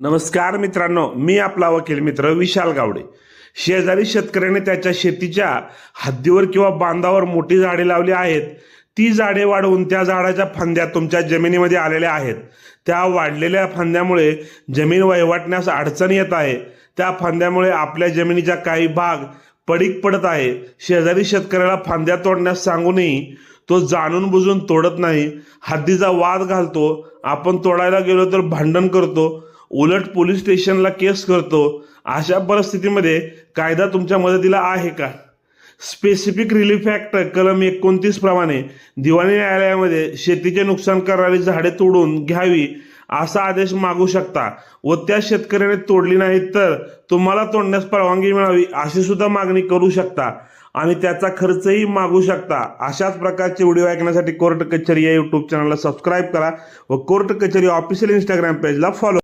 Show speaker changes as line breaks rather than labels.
नमस्कार मित्रांनो मी आपला वकील मित्र विशाल गावडे. शेजारी शेतकऱ्याने त्याच्या शेतीच्या हद्दीवर किंवा बांधावर मोठी झाडे लावली आहेत. ती झाडे वाढवून त्या झाडाच्या फांद्या तुमच्या जमिनीमध्ये आलेल्या आहेत. त्या वाढलेल्या फांद्यामुळे जमीन वहिवाटण्यास अडचण येत आहे. त्या फांद्यामुळे आपल्या जमिनीचा काही भाग पडीक पडत आहे. शेजारी शेतकऱ्याला फांद्या तोडण्यास सांगूनही तो जाणून बुजून तोडत नाही. हद्दीचा वाद घालतो. आपण तोडायला गेलो तर भांडण करतो. उलट पोलीस स्टेशनला केस करतो. अशा परिस्थितीमध्ये कायदा तुमच्या मदतीला आहे का? स्पेसिफिक रिलीफ ऍक्ट कलम एकोणतीस प्रमाणे दिवाणी न्यायालयामध्ये शेतीचे नुकसान करणारी झाडे तोडून घ्यावी असा आदेश मागू शकता व त्या शेतकऱ्याने तोडली नाही तर तुम्हाला तोडण्यास परवानगी मिळावी अशी सुद्धा मागणी करू शकता आणि त्याचा खर्चही मागू शकता. अशाच प्रकारचे व्हिडिओ ऐकण्यासाठी कोर्ट कचेरी या यूट्यूब चॅनलला सबस्क्राईब करा व कोर्ट कचेरी ऑफिशियल इंस्टाग्राम पेजला फॉलो